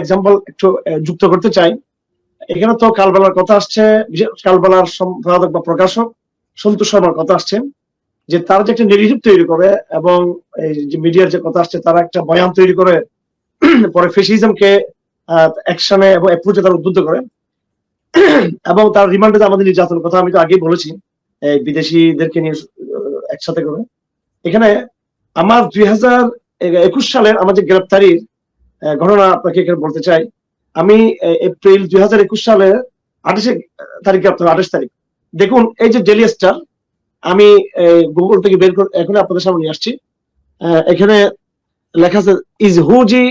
Example একটু যুক্ত করতে চাই। এখানে তো কালবেলার কথা আসছে কালবেলার সম্পাদক বা প্রকাশক সন্তোষ শর্মার কথা আসছে, যে তারা যে একটা নেগেটিভ তৈরি করে এবং এই যে মিডিয়ার যে কথা আসছে, তারা একটা বয়ান তৈরি করে, পরে ফেসিজমকে অ্যাকশনে এবং অ্যাপ্রোচে তারা উদ্বুদ্ধ করে। এবং তার রিমান্ডে আমাদের নির্যাতনের কথা আমি তো আগেই বলেছি এই বিদেশিদেরকে নিয়ে, একসাথে করে। এখানে আমার দুই হাজার একুশ সালের আমার যে গ্রেপ্তারির ঘটনা আপনাকে এখানে বলতে চাই। আমি এপ্রিল দুই হাজার একুশ সালের আঠাশে তারিখে আপনার আঠাশ তারিখ। দেখুন এই যে ডেলি স্টার আমি গুগল থেকে বের করে এখন আপনাদের সামনে আসছি। এখানে লেখা আছে ইজ হুজি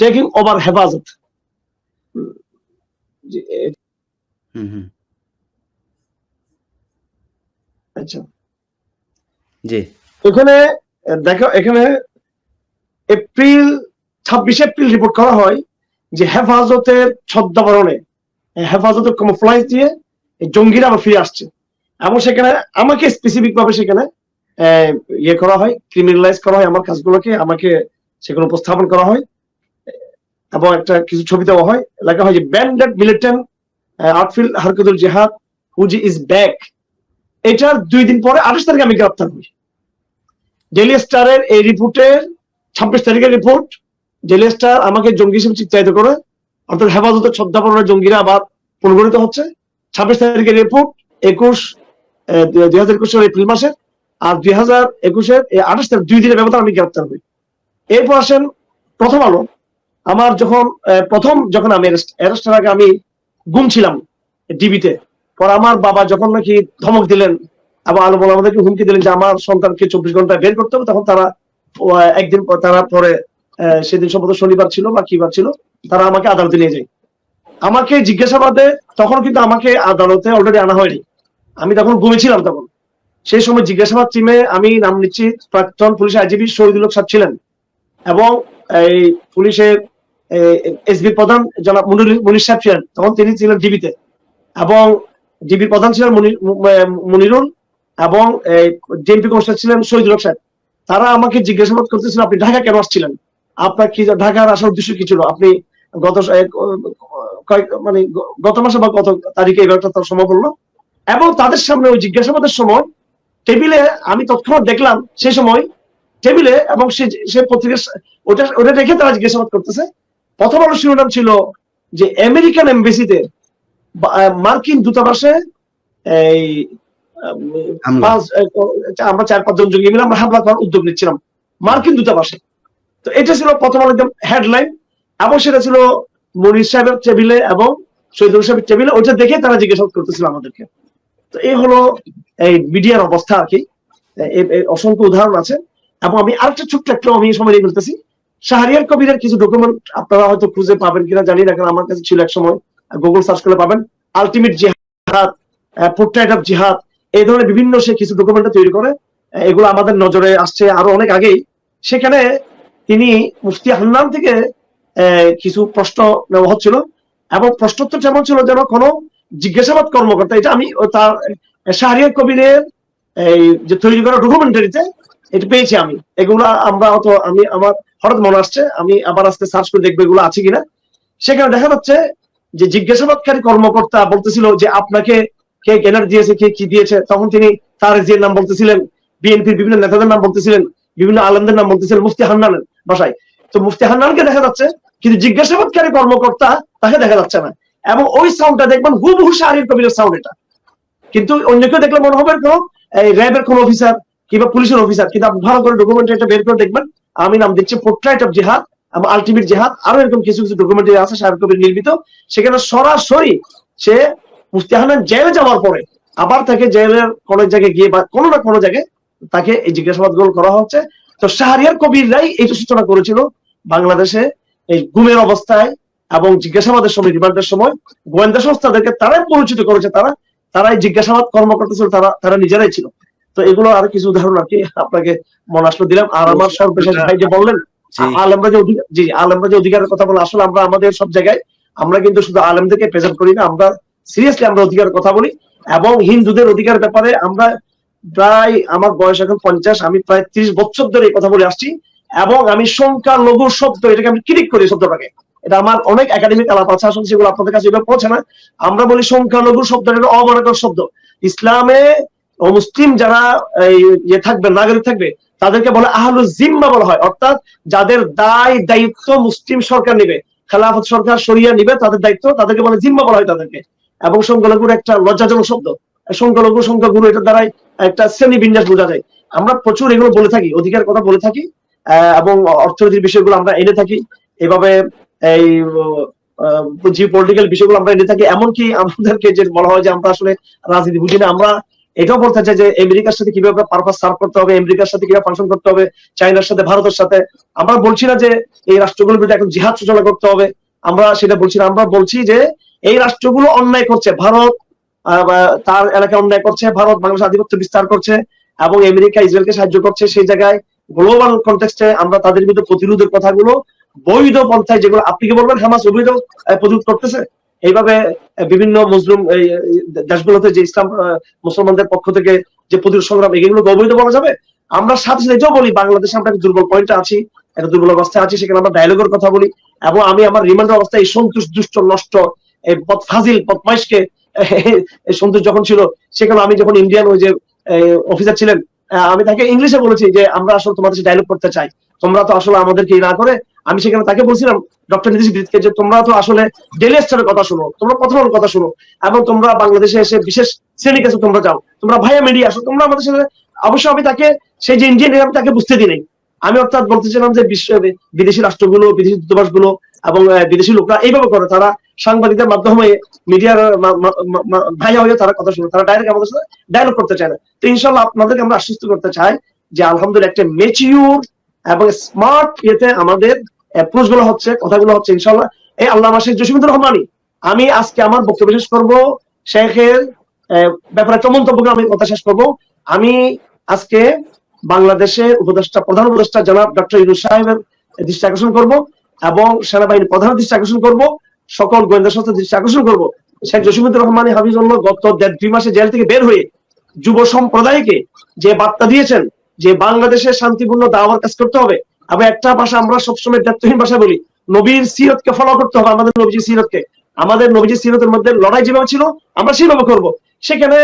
টেকিং ওভার হেফাজত? আচ্ছা। জি। এখানে দেখো এখানে এপ্রিল ছাব্বিশে এপ্রিল রিপোর্ট করা হয় যে হেফাজতের ছদ্মাবরণে হেফাজতের কমফ্লাইজ দিয়ে জঙ্গিরা আবার ফিরে আসছে। এবং সেখানে আমাকে স্পেসিফিক ভাবে সেখানে ইয়ে করা হয় ক্রিমিনালাইজ করা হয় আমার কাজগুলোকে, আমাকে সেখানে উপস্থাপন করা হয়। এবং একটা কিছু ছবি দেওয়া হয়, লেখা হয় যে ব্যান্ডেড মিলিটেন্ট আউটফিল্ড হারকতুল জেহাদ হুজি ইজ ব্যাক এটার দুই দিন পরে আঠাশ তারিখে আমি গ্রেপ্তার হই। ডেলি স্টারের এই রিপোর্টের ছাব্বিশ তারিখের রিপোর্ট ডেলি স্টার আমাকে জঙ্গি হিসেবে চিত্রায়িত করে, অর্থাৎ হেফাজতের শ্রদ্ধাপনের জঙ্গিরা আবার পুনর্গঠিত হচ্ছে। ছাব্বিশ তারিখের রিপোর্ট একুশ দুই হাজার একুশের এপ্রিল মাসের, আর দুই হাজার একুশের আঠাশ তারিখ, দুই দিনের ব্যবধান আমি গ্রেপ্তার হই। এরপর আসেন প্রথম আলো। আমার যখন প্রথম যখন আমি অ্যারেস্টের আগে আমি গুম ছিলাম ডিবিতে। পর আমার বাবা যখন নাকি ধমক দিলেন এবং আলো বলে আমাদেরকে হুমকি দিলেন যে আমার সন্তানকে চব্বিশ ঘন্টায় বের করতে হবে, তখন তারা একদিন তারা পরে সেদিন সম্ভবত শনিবার ছিল বা কিবার ছিল, তারা আমাকে আদালতে নিয়ে যায়। আমাকে জিজ্ঞাসাবাদে তখন কিন্তু আমাকে আদালতে অলরেডি আনা হয়নি। আমি তখন ঘুমিয়েছিলাম তখন। সেই সময় জিজ্ঞাসাবাদ টিমে আমি নাম নিচ্ছি, প্রাক্তন পুলিশ আইজিপি শহীদুল সাহেব ছিলেন এবং এই পুলিশের এসবি প্রধান জনাব মুনির- সাহেব ছিলেন। তখন তিনি ছিলেন ডিবিতে এবং ডিবির প্রধান ছিলেন মুনিরুল এবং ডিএমপি কমিশনার ছিলেন শহীদুল সাহেব। তারা আমাকে জিজ্ঞাসাবাদ করতেছিল, আপনি ঢাকা কেন আসছিলেন? আপনার কি ঢাকার আসার উদ্দেশ্য কি ছিল? আপনি গত কয়েক মানে গত মাসে বা গত তারিখে এই ব্যাপারটা তার সময় বলল। এবং তাদের সামনে ওই জিজ্ঞাসাবাদের সময় টেবিলে আমি তৎক্ষণাৎ দেখলাম সেই সময় টেবিলে এবং সে সে পত্রিকা ওটা ওটা রেখে তারা জিজ্ঞাসাবাদ করতেছে। প্রথম আলো শিরোনাম ছিল যে আমেরিকান এমবেসিতে মার্কিন দূতাবাসে এই পাঁচ আমরা চার পাঁচজন জঙ্গি মিলে আমরা হামলা করার উদ্যোগ নিচ্ছিলাম। মার্কিন দূতাবাসে। তো এটা ছিল প্রথম একদম হেডলাইন এবং সেটা ছিল মনির সাহেবের টেবিলে এবং শহীদুল সাহেবের টেবিলে ওইটা দেখে তারা জিজ্ঞাসাবাদ করতেছিল আমাদেরকে। তো এই হলো এই মিডিয়ার অবস্থা আর কি। অসংখ্য উদাহরণ আছে। এবং আমি আরেকটা ছোট্ট একটা আমি সময় নিয়ে বলতেছি। শাহরিয়ার কবিরের কিছু ডকুমেন্ট আপনারা হয়তো খুঁজে পাবেন কিনা, জানি না আমার কাছে ছিল এক সময়। গুগল সার্চ করলে পাবেন। আলটিমেট জিহাদ পোর্ট্রেট অফ জিহাদ এই ধরনের বিভিন্ন সে কিছু ডকুমেন্ট তৈরি করে। এগুলো আমাদের নজরে আসছে আরও অনেক আগেই। সেখানে তিনি মুফতি হান্নান থেকে কিছু প্রশ্ন নেওয়া হচ্ছিল এবং প্রশ্নোত্তর যেমন ছিল যেন কোনো জিজ্ঞাসাবাদ কর্মকর্তা এটা আমি তার আহ, শাহরিয়ার কবিরের এই যে তৈরি করা ডকুমেন্টারিতে এটা পেয়েছি আমি। এগুলা আমরা অত আমি আমার হঠাৎ মনে আসছে আমি আবার আজকে সার্চ করে দেখব এগুলো আছে কিনা। সেখানে দেখা যাচ্ছে যে জিজ্ঞাসাবাদকারী কর্মকর্তা বলতেছিল যে আপনাকে কে কেনার দিয়েছে কে কি দিয়েছে তখন তিনি তার যে নাম বলতেছিলেন বিএনপির বিভিন্ন নেতাদের নাম বলতেছিলেন বিভিন্ন আলমদের নাম বলতেছিলেন মুফতি হান্নানের। বাসায়। তো মুফতি হান্নানকে দেখা যাচ্ছে, কিন্তু জিজ্ঞাসাবাদকারী কর্মকর্তা তাকে দেখা যাচ্ছে না। এবং ওই সাউন্ডটা দেখবেন, হুবহু শাহরির কবিরের সাউন্ড এটা। কিন্তু অন্য কেউ দেখলে মনে হবে কোন এই র্যাবের কোন অফিসার কিংবা পুলিশের অফিসার কিন্তু আপনি ভালো করে ডকুমেন্ট এটা বের করে দেখবেন। আমি নাম দিচ্ছি পোর্ট্রাইট অফ জেহাদ এবং আলটিমেট জেহাদ আরও এরকম কিছু কিছু ডকুমেন্টারি আছে শাহরুখ কবির নির্মিত। সেখানে সরাসরি সে মুফতি আহমেদ জেলে যাওয়ার পরে আবার তাকে জেলের কোনো জায়গায় গিয়ে বা কোনো না কোনো জায়গায় তাকে এই জিজ্ঞাসাবাদ করা হচ্ছে। তো শাহরিয়ার কবিররাই এইটা সূচনা করেছিল বাংলাদেশে এই গুমের অবস্থায় এবং জিজ্ঞাসাবাদের সময় রিমান্ডের সময় গোয়েন্দা সংস্থাদেরকে তারাই পরিচিত করেছে তারা তারাই জিজ্ঞাসাবাদ কর্মকর্তা ছিল তারা তারা নিজেরাই ছিল। তো এগুলো আরও কিছু উদাহরণ আর কি আপনাকে মনে আসলো দিলাম। আর আমার সর্বশেষ ভাই যে বললেন আলেমরা যে অধিকার জি আলেমরা যে অধিকারের কথা বলে আসলে আমরা আমাদের সব জায়গায় আমরা কিন্তু শুধু আলেমদেরকে প্রেজেন্ট করি না আমরা সিরিয়াসলি আমরা অধিকারের কথা বলি এবং হিন্দুদের অধিকার ব্যাপারে আমরা প্রায় আমার বয়স এখন পঞ্চাশ, আমি প্রায় ত্রিশ বছর ধরে এই কথা বলে আসছি এবং আমি সংখ্যা, লঘু শব্দ এটাকে আমি ক্লিক করি শব্দটাকে। এটা আমার অনেক একাডেমিক আলাপ আছে, আসলে সেগুলো আপনাদের কাছে এভাবে পৌঁছে না। আমরা বলি সংখ্যালঘু শব্দটা একটা অমানকর শব্দ। ইসলামে ও মুসলিম যারা ইয়ে থাকবে, নাগরিক থাকবে, তাদেরকে বলে আহলু জিম্মা বলা হয়। অর্থাৎ যাদের দায়, দায়িত্ব মুসলিম সরকার নিবে, খেলাফত সরকার সরিয়ে নিবে, তাদের দায়িত্ব তাদেরকে বলে জিম্মা বলা হয় তাদেরকে। এবং সংখ্যালঘুর একটা লজ্জাজনক শব্দ। সংখ্যালঘু সংখ্যাগুরু এটার দ্বারাই একটা শ্রেণি বিন্যাস বোঝা যায়। আমরা প্রচুর এগুলো বলে থাকি, অধিকার কথা বলে থাকি এবং অর্থনীতির বিষয়গুলো আমরা এনে থাকি, এভাবে এই জি পলিটিক্যাল বিষয়গুলো আমরা এনে থাকি, এমনকি আমাদেরকে যে বলা হয় যে আমরা আসলে রাজনীতি বুঝি না, আমরা এটাও বলতে চাই যে আমেরিকার সাথে কীভাবে পারপাস সার্ভ করতে হবে, আমেরিকার সাথে কীভাবে ফাংশন করতে হবে চাইনার সাথে, ভারতের সাথে। আমরা বলছি না যে এই রাষ্ট্রগুলোর বিরুদ্ধে এখন জিহাদ সূচনা করতে হবে, আমরা সেটা বলছি না। আমরা বলছি যে এই রাষ্ট্রগুলো অন্যায় করছে, ভারত তার এলাকায় অন্যায় করছে, ভারত বাংলাদেশ আধিপত্য বিস্তার করছে এবং আমেরিকা ইসরায়েলকে সাহায্য করছে, সেই জায়গায় গ্লোবাল কনটেক্সটে আমরা তাদের বিরুদ্ধে প্রতিরোধের কথাগুলো বৈধ পন্থায় যেগুলো, আপনি কি বলবেন, হামাস অবৈধ প্রতিরোধ করতেছে? এইভাবে বিভিন্ন মুসলিম দেশগুলোতে যে ইসলাম মুসলমানদের পক্ষ থেকে যে প্রতিরোধ সংগ্রাম এগুলো অবৈধ বলা যাবে? আমরা সাথে সাথে এটাও বলি, বাংলাদেশে আমরা একটা দুর্বল পয়েন্টে আছি, একটা দুর্বল অবস্থায় আছি, সেখানে আমরা ডায়লগের কথা বলি এবং আমি আমার রিমান্ডার অবস্থায় এই সন্তুষ্ট, দুষ্ট, নষ্ট, এই পথ ফাজিল বদমাইশকে এই সন্তোষ যখন ছিল সেখানে আমি যখন ইন্ডিয়ান ওই যে অফিসার ছিলেন আমি তাকে ইংলিশে বলেছি যে আমরা আসলে তোমাদের সাথে ডায়লগ করতে চাই। তোমরা তো আসলে আমাদেরকে না করে। আমি সেখানে তাকে বলছিলাম ডক্টর নীতিশ বিদকে যে তোমরা তো আসলে ডেলি স্টারের কথা শুনো তোমরা প্রথম আলোর কথা শুনো এবং তোমরা বাংলাদেশে এসে বিশেষ শ্রেণির কাছে তোমরা যাও। তোমরা ভাইয়া মিডিয়া আসো তোমরা আমাদের সাথে অবশ্যই আমি তাকে সেই যে ইন্ডিয়ান আমি তাকে বুঝতে দিই নাই। আমি অর্থাৎ বলতেছিলাম যে বিশ্ব বিদেশি রাষ্ট্রগুলো বিদেশি দূতাবাসগুলো এবং আহ, বিদেশি লোকরা এইভাবে করে তারা সাংবাদিকদের মাধ্যমে মিডিয়ার ভাইয়া হয়ে তারা কথা শুনে, তারা ডাইরেক্ট আমাদের সাথে ডায়লগ করতে চায় না। তো ইনশাল্লাহ আপনাদেরকে আমরা আশ্বস্ত করতে চাই যে আলহামদুলিল্লাহ একটা মেচিউর এবং স্মার্ট ইয়েতে আমাদের অ্যাপ্রোচগুলো হচ্ছে, কথাগুলো হচ্ছে ইনশাল্লাহ এই আল্লাহ শেখ জসিমুদ্দুর রহমানি, আমি আজকে আমার বক্তব্য শেষ করব। শেখের ব্যাপারে একটা মন্তব্য আমি কথা শেষ করব। আমি আজকে বাংলাদেশের উপদেষ্টা, প্রধান উপদেষ্টা জনাব ডক্টর ইউনুস সাহেবের দৃষ্টি আকর্ষণ করব এবং সেনাবাহিনীর প্রধান দৃষ্টি আকর্ষণ করব। সকল গোয়েন্দা সংস্থার দৃষ্টি আকর্ষণ করব। শেখ জসিমুদ্দুর রহমান হাফিজুল্লাহ গত দেড় দুই মাসে জেল থেকে বের হয়ে যুব সম্প্রদায়কে যে বার্তা দিয়েছেন যে বাংলাদেশে শান্তিপূর্ণ দাওয়ার কাজ করতে হবে, এবং একটা ভাষা আমরা সবসময় দায়িত্বহীন ভাষা বলি, নবীর সিরতকে ফলো করতে হবে আমাদের নবীজির সিরতকে। আমাদের নবীজি সিরতের মধ্যে লড়াই যেভাবে ছিল, আমরা সেভাবে করব। সেখানে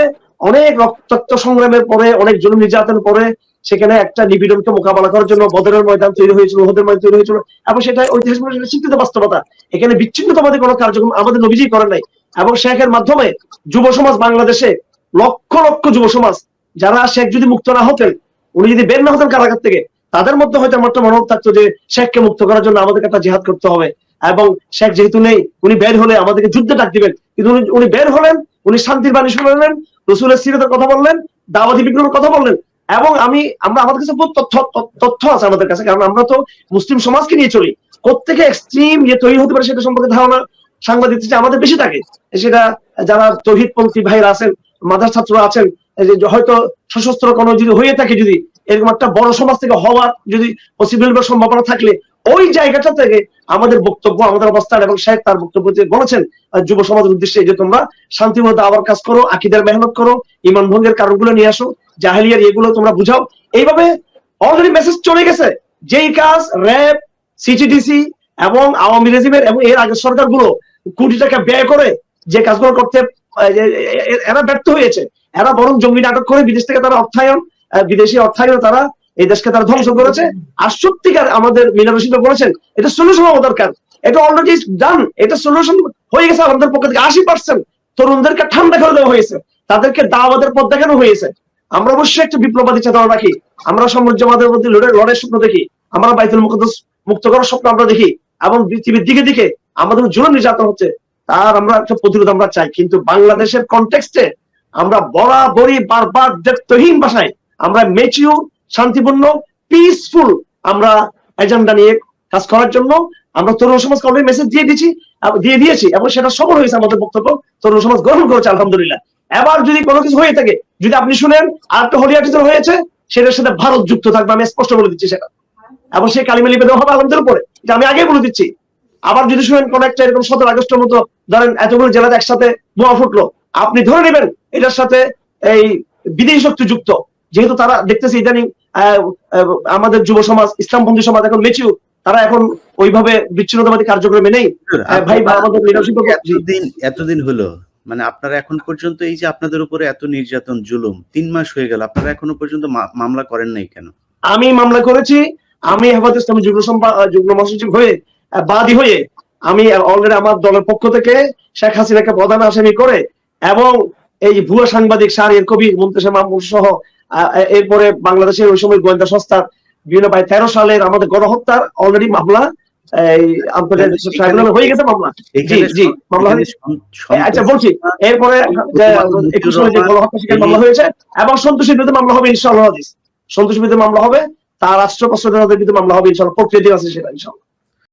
অনেক রক্তাক্ত সংগ্রামের পরে, অনেক জুলুম নির্যাতনের পরে সেখানে একটা নিপীড়নকে মোকাবেলা করার জন্য বদরের ময়দান তৈরি হয়েছিল ওহদের ময়দান তৈরি হয়েছিল। এবং সেটা ঐতিহাসিক স্বীকৃত বাস্তবতা। এখানে বিচ্ছিন্নতাবাদী কোনো কার্যক্রম আমাদের নবীজি করেন নাই। এবং শেখের মাধ্যমে যুব সমাজ বাংলাদেশে লক্ষ লক্ষ যুব সমাজ, যারা শেখ যদি মুক্ত না হতেন, উনি যদি বের না হতেন কারাগার থেকে, তাদের মধ্যে হয়তো আমার একটা মনোভাব থাকতো যে শেখকে মুক্ত করার জন্য আমাদেরকে একটা জিহাদ করতে হবে। এবং শেখ যেহেতু নেই, উনি বের হলে আমাদেরকে যুদ্ধে ডাক দিবেন। কিন্তু উনি উনি বের হলেন, উনি শান্তির বাণী শুনলেন, রসুলের সিরতের কথা বললেন, দাওয়াতি বিগ্রহের কথা বললেন। এবং আমি, আমরা আমাদের কাছে বহুত তথ্য, তথ্য- আছে আমাদের কাছে, কারণ আমরা তো মুসলিম সমাজকে নিয়ে চলি। কোথেকে এক্সট্রিম ইয়ে তৈরি হতে পারে সেটা সম্পর্কে ধারণা সাংবাদিক আমাদের বেশি থাকে। সেটা যারা তৌহিদপন্থী ভাইরা আছেন, মাদার ছাত্র আছেন হয়তো সশস্ত্র কোনো যদি হয়ে থাকে যদি, এরকম একটা বড় সমাজ থেকে হওয়ার যদি পসিবল বা সম্ভাবনা থাকলে, ওই জায়গাটা থেকে আমাদের বক্তব্য, আমাদের অবস্থান এবং শেখ তার বক্তব্য যে বলেছেন যুব সমাজের উদ্দেশ্যে যে তোমরা শান্তিমত আবার কাজ করো, আকিদের মেহনত করো ইমান ভঙ্গের কারণগুলো নিয়ে আসো জাহেলিয়ার এগুলো তোমরা বুঝাও। এইভাবে অলরেডি মেসেজ চলে গেছে যেই কাজ র্যাব সিটিডিসি এবং আওয়ামী রেজিমের এবং এর আগের সরকারগুলো কোটি টাকা ব্যয় করে যে কাজগুলো করতে এরা ব্যর্থ হয়েছে। এরা বরং জঙ্গি নাটক করে বিদেশ থেকে তারা অর্থায়ন বিদেশি অর্থায়ন তারা এই দেশকে তারা ধ্বংস করেছে। আর সত্যিকার আমাদের মিনা রশিদ বলেছেন, এটা সলিউশন হওয়া দরকার। এটা অলরেডি ডান এটা সলিউশন হয়ে গেছে আমাদের পক্ষ থেকে। আশি পার্সেন্ট তরুণদেরকে ঠান্ডা করে দেওয়া হয়েছে। তাদেরকে দাওয়াতের পথ দেখানো হয়েছে। আমরা অবশ্যই একটা বিপ্লবাদী চেতনা রাখি আমরা সাম্রাজ্যবাদের মধ্যে লড়ে লড়াই স্বপ্ন দেখি। আমরা বাইতুল মুকদ্দাস মুক্ত করার স্বপ্ন আমরা দেখি। এবং পৃথিবীর দিকে দিকে আমাদের জুলুম নির্যাতন হচ্ছে। তার আমরা একটা প্রতিরোধ আমরা চাই। কিন্তু বাংলাদেশের কনটেক্সটে আমরা বরাবরই বারবার দায়িত্বহীন ভাষায় আমরা মেচিউর শান্তিপূর্ণ পিসফুল আমরা এজেন্ডা নিয়ে কাজ করার জন্য আমরা তরুণ সমাজকে অলরেডি মেসেজ দিয়ে দিয়েছি দিয়ে দিয়েছি এবং সেটা সফল হয়েছে আমাদের বক্তব্য। তরুণ সমাজ গ্রহণ করেছে, আলহামদুলিল্লাহ। এবার যদি কোনো কিছু হয়ে থাকে যদি আপনি শুনেন আর একটা হলিয়া হয়েছে সেটার সাথে ভারত যুক্ত থাকবে আমি স্পষ্ট বলে দিচ্ছি সেটা। এবং সেই কালিমা লিপে দেওয়া হবে আলমদের উপরে আমি আগে বলে দিচ্ছি। আবার যদি শুনেন কোন একটা এরকম সতেরো আগস্টের মতো ধরেন এতগুলো জেলাতে একসাথে বোমা ফুটলো আপনি ধরে নেবেন এটার সাথে এই বিদেশি শক্তি যুক্ত। যেহেতু তারা দেখতেছে ইদানিং আমাদের যুব সমাজ ইসলামপন্থী সমাজ এখন মেচিউ তারা এখন ওইভাবে বিচ্ছিন্নতাবাদী কার্যক্রমে নেই। হ্যাঁ, ভাই আমাদের এতদিন হলো মানে আপনারা এখন পর্যন্ত এই যে আপনাদের উপরে এত নির্যাতন, জুলুম, তিন মাস হয়ে গেল, আপনারা এখনও পর্যন্ত মামলা করেন নাই কেন? আমি মামলা করেছি, আমি হেফাজত ইসলামী যুগ্ম যুগ্ম মহাসচিব হয়ে বাদী হয়ে আমি অলরেডি আমার দলের পক্ষ থেকে শেখ হাসিনাকে প্রধান আসামি করে এবং এই ভুয়া সাংবাদিক শাহরিয়ার কবির মুন্তেশা মাহমুদ সহ এরপরে বাংলাদেশের ওই সময় গোয়েন্দা সংস্থার বিভিন্ন প্রায় তেরো সালের আমাদের গণহত্যার অলরেডি মামলা এই আন্তর্জাতিক হয়ে গেছে মামলা। জি মামলা আচ্ছা বলছি এরপরে একুশ যে গণহত্যা শিকার মামলা হয়েছে এবং সন্তোষের বিরুদ্ধে মামলা হবে ইনশাআল্লাহ হাদিস। সন্তোষের বিরুদ্ধে মামলা হবে তার রাষ্ট্র প্রশ্নের বিরুদ্ধে মামলা হবে ইনশাআল্লাহ প্রক্রিয়া আছে সেটা ইনশাআল্লাহ।